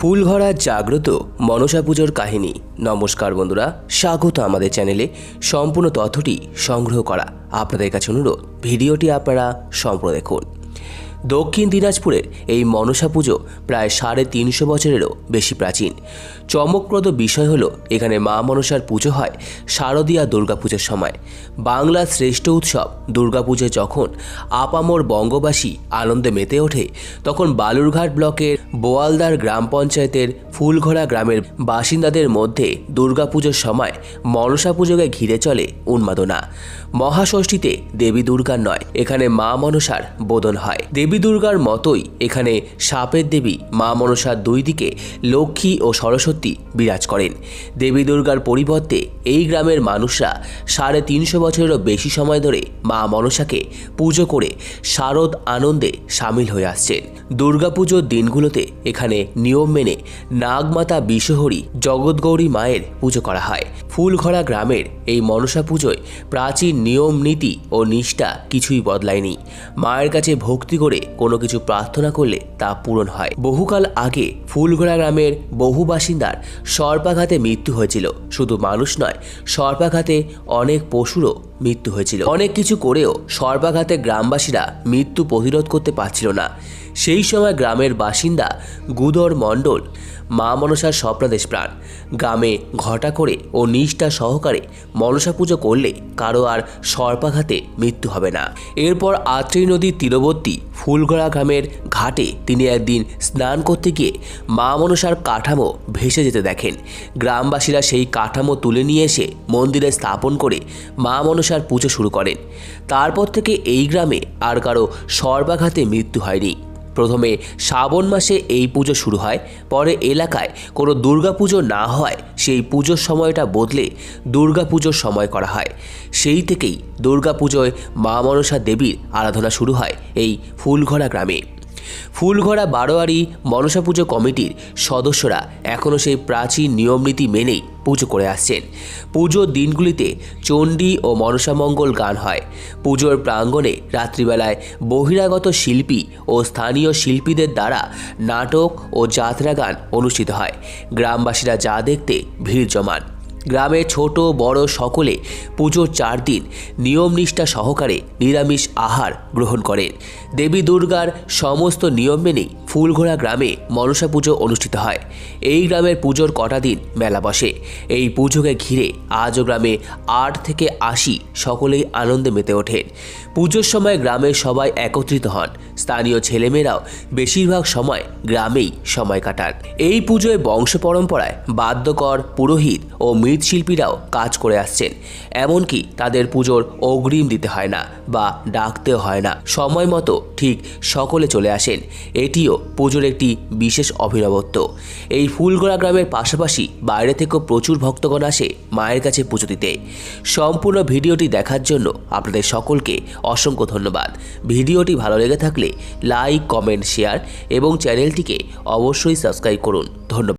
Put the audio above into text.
ফুলঘরা জাগ্রত মনসা পুজোর কাহিনী। নমস্কার বন্ধুরা, স্বাগত আমাদের চ্যানেলে। সম্পূর্ণ তথ্যটি সংগ্রহ করা আপনাদের কাছে অনুরোধ। ভিডিওটি আপনারা সম্পূর্ণ দেখুন। দক্ষিণ দিনাজপুরের এই মনসা পুজো প্রায় সাড়ে তিনশো বছরেরও বেশি প্রাচীন। চমকপ্রদ বিষয় হলো, এখানে মা মনসার পুজো হয় শারদীয়া দুর্গাপুজোর সময়। বাংলার শ্রেষ্ঠ উৎসব দুর্গাপুজো যখন আপামর বঙ্গবাসী আনন্দে মেতে ওঠে, তখন বালুরঘাট ব্লকের বোয়ালদার গ্রাম পঞ্চায়েতের ফুলঘোড়া গ্রামের বাসিন্দাদের মধ্যে দুর্গাপুজোর সময় মনসা পুজোকে ঘিরে চলে উন্মাদনা। মহাষষ্ঠীতে দেবী দুর্গার নয়, এখানে মা মনসার বোধন হয়। দেবী দুর্গার মতোই এখানে সাপের দেবী মা মনসার দুই দিকে লক্ষ্মী ও সরস্বতী বিরাজ করেন। দেবী দুর্গার পরিবর্তে এই গ্রামের মানুষরা সাড়ে তিনশো বছরেরও বেশি সময় ধরে মা মনসাকে পুজো করে শারদ আনন্দে সামিল হয়ে আসছেন। দুর্গাপুজোর দিনগুলোতে এখানে নিয়ম মেনে নাগমাতা বিশ্বহরী জগৎগৌরী মায়ের পুজো করা হয়। ফুলঘরা গ্রামের এই মনসা পুজোয় প্রাচীন নিয়ম নীতি ও নিষ্ঠা কিছুই বদলায়নি। মায়ের কাছে ভক্তি করে কোনো কিছু প্রার্থনা করলে তা পূরণ হয়। বহুকাল আগে ফুলঘোড়া গ্রামের বহু বাসিন্দার সর্পাঘাতে মৃত্যু হয়েছিল। শুধু মানুষ নয়, সর্পাঘাতে অনেক পশুরও মৃত্যু হয়েছিল। অনেক কিছু করেও সর্বাঘাতে গ্রামবাসীরা মৃত্যু প্রতিরোধ করতে পারছিল না। সেই সময় গ্রামের বাসিন্দা গুদর মণ্ডল, মা মনসার স্বপ্নাদেশ প্রাণ। গ্রামে ঘটা করে ও নিষ্ঠা সহকারে মনসা পুজো করলে কারও আর সর্পাঘাতে মৃত্যু হবে না। এরপর আত্রেই নদীর তীরবর্তী ফুলগড়া গ্রামের ঘাটে তিনি একদিন স্নান করতে গিয়ে মা মনসার কাঠামো ভেসে যেতে দেখেন। গ্রামবাসীরা সেই কাঠামো তুলে নিয়ে এসে মন্দিরে স্থাপন করে মা মনসার পুজো শুরু করেন। তারপর থেকে এই গ্রামে আর কারও সর্বাঘাতে মৃত্যু হয়নি। প্রথমে শ্রাবণ মাসে এই পুজো শুরু হয়, পরে এলাকায় কোনো দুর্গাপুজো না হয়, সেই পুজোর সময়টা বদলে দুর্গাপুজোর সময় করা হয়। সেই থেকেই দুর্গাপুজোয় মা মনসা দেবীর আরাধনা শুরু হয় এই ফুলঘরা গ্রামে। ফুলঘরা বারোয়ারি মনসা পুজো কমিটির সদস্যরা এখনও সেই প্রাচীন নিয়মনীতি মেনেই পুজো করে আসছেন। পুজোর দিনগুলিতে চণ্ডী ও মনসামঙ্গল গান হয়। পুজোর প্রাঙ্গণে রাত্রিবেলায় বহিরাগত শিল্পী ও স্থানীয় শিল্পীদের দ্বারা নাটক ও যাত্রা গান অনুষ্ঠিত হয়। গ্রামবাসীরা যা দেখতে ভিড় জমান। গ্রামে ছোট, বড় সকলে পুজোর চার দিন নিয়মনিষ্ঠা সহকারে নিরামিষ আহার গ্রহণ করেন। দেবী দুর্গার সমস্ত নিয়ম মেনেই ফুলঘোড়া গ্রামে মনসা পুজো অনুষ্ঠিত হয়। এই গ্রামের পুজোর কটা দিন মেলা বসে। এই পুজোকে ঘিরে আজও গ্রামে আট থেকে আশি সকলেই আনন্দে মেতে ওঠেন। পুজোর সময় গ্রামের সবাই একত্রিত হন। স্থানীয় ছেলেমেয়েরাও বেশিরভাগ সময় গ্রামেই সময় কাটান। এই পুজোয় বংশ পরম্পরায় বাদ্যকর, পুরোহিত ও মৃৎশিল্পীরাও কাজ করে আসছেন। এমনকি তাদের পুজোর অগ্রিম দিতে হয় না বা ডাকতেও হয় না। সময় মতো ঠিক সকলে চলে আসেন। এটিও পুজোর একটি বিশেষ অভিনবত্ব। এই ফুলগোড়া গ্রামের পাশাপাশি বাইরে থেকেও প্রচুর ভক্তগণ আসে মায়ের কাছে পুজো দিতে। সম্পূর্ণ ভিডিওটি দেখার জন্য আপনাদের সকলকে অসংখ্য ধন্যবাদ। ভিডিওটি ভালো লেগে থাকলে লাইক, কমেন্ট, শেয়ার এবং চ্যানেলটিকে অবশ্যই সাবস্ক্রাইব করুন। ধন্যবাদ।